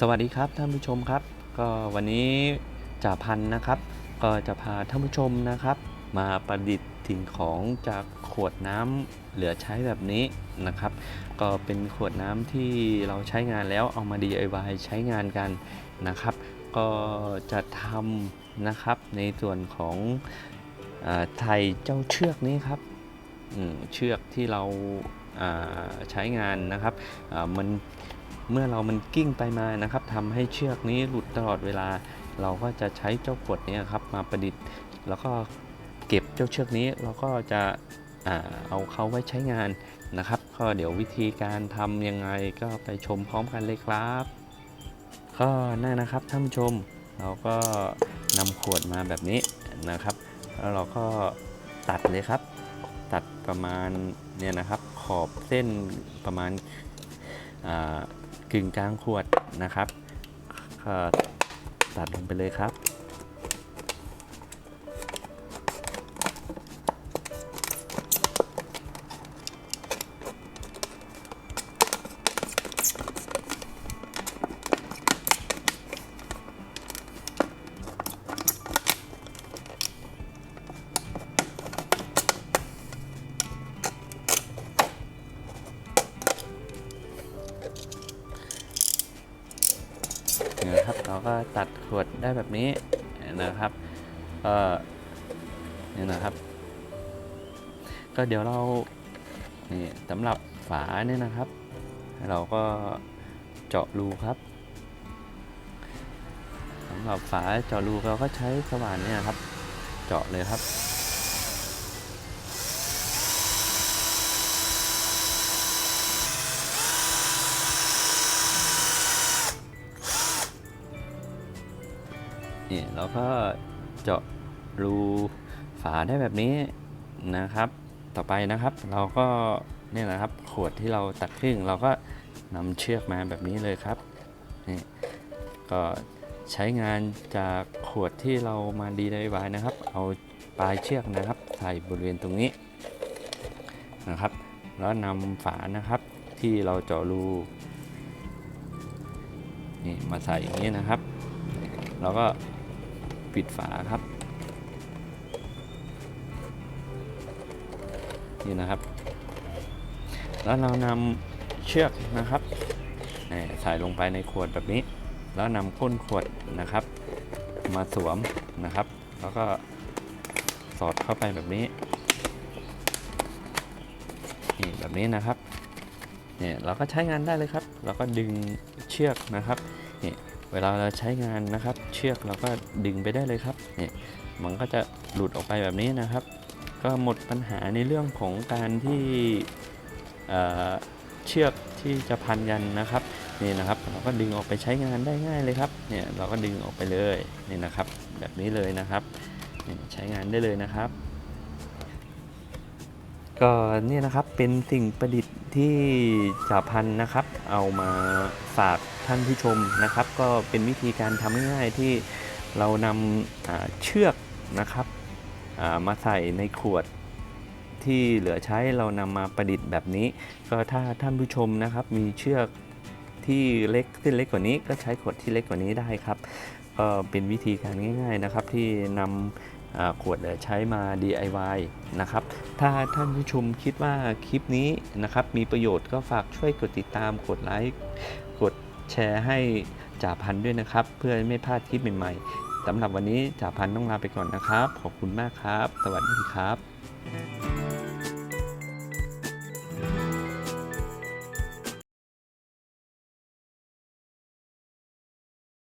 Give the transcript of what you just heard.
สวัสดีครับท่านผู้ชมครับ ก็วันนี้จ่าพันธ์นะครับ ก็จะพาท่านผู้ชมนะครับ มาประดิษฐ์สิ่งของจากขวดน้ำเหลือใช้แบบนี้นะครับ ก็เป็นขวดน้ำที่เราใช้งานแล้วเอามา DIY ใช้งานกันนะครับ ก็จะทำนะครับในส่วนของอาไทยเจ้าเชือกนี้ครับเชือกที่เราใช้งานนะครับมัน เมื่อเรามันกิ้งไปมานะครับทำให้เชือกนี้หลุดตลอดเวลา เราก็จะใช้เจ้าขวดนี้ครับมาประดิษฐ์ แล้วก็เก็บเจ้าเชือกนี้เราก็จะอเอาเขาไว้ใช้งานนะครับ ก็เดี๋ยววิธีการทำยังไงก็ไปชมพร้อมกันเลยครับ ก็นั่นนะครับท่านผู้ชม เราก็นำขวดมาแบบนี้นะครับ แล้วเราก็ตัดเลยครับ ตัดประมาณเนี่ยนะครับขอบเส้นประมาณอ่า กึ่งกลางขวดนะครับตัดลงไปเลยครับ นะครับ เราก็ตัดขวดได้แบบนี้นะครับก็เนี่ยนะครับ ก็เดี๋ยวเรานี่สำหรับฝาเนี่ยนะครับ เราก็เจาะรูครับสำหรับฝาเจาะรูเราก็ใช้สว่านเนี่ยครับ เจาะเลยครับ นี่เราก็เจาะรูฝาได้แบบนี้นะครับ ต่อไปนะครับ เราก็เนี่ยนะครับขวดที่เราตัดครึ่งเราก็นำเชือกมาแบบนี้เลยครับนี่ก็ใช้งานจากขวดที่เรามาดีไวนะครับ เอาปลายเชือกนะครับ ใส่บริเวณตรงนี้นะครับ แล้วนำฝานะครับที่เราเจาะรูนี่มาใส่อย่างนี้นะครับเราก็ ปิดฝาครับ นี่นะครับ แล้วเรานำเชือกนะครับนี่ใส่ลงไปในขวดแบบนี้ แล้วนำก้นขวดนะครับ มาสวมนะครับ แล้วก็สอดเข้าไปแบบนี้นี่แบบนี้นะครับเนี่ยเราก็ใช้งานได้เลยครับเราก็ดึงเชือกนะครับ เวลาเราใช้งานนะครับ เชือกเราก็ดึงไปได้เลยครับเนี่ยมันก็จะหลุดออกไปแบบนี้นะครับ ก็หมดปัญหาในเรื่องของการที่เเชือกที่จะพันยันนะครับนี่นะครับ เราก็ดึงออกไปใช้งานได้ง่ายเลยครับเนี่ยเราก็ดึงออกไปเลยนี่นะครับ แบบนี้เลยนะครับใช้งานได้เลยนะครับก็นี่นะครับเป็นสิ่งประดิษฐ์ที่จ่าพันนะครับ เอามาฝาก ท่านผู้ชมนะครับ ก็เป็นวิธีการทำง่ายๆที่เรานำเชือกนะครับมาใส่ในขวดที่เหลือใช้เรานำมาประดิษฐ์แบบนี้ ก็ถ้าท่านผู้ชมนะครับมีเชือกที่เล็กขึ้นเล็กกว่านี้ ก็ใช้ขวดที่เล็กกว่านี้ได้ครับก็เป็นวิธีการง่ายๆนะครับที่นำขวดเหลือใช้มา DIY นะครับ ถ้าท่านผู้ชมคิดว่าคลิปนี้นะครับมีประโยชน์ก็ฝากช่วยกดติดตามกดไลค์ แชร์ให้จ่าพันธ์ด้วยนะครับ เพื่อไม่พลาดคลิปใหม่ๆสำหรับวันนี้จ่าพันธ์ต้องลาไปก่อนนะครับ ขอบคุณมากครับ สวัสดีครับ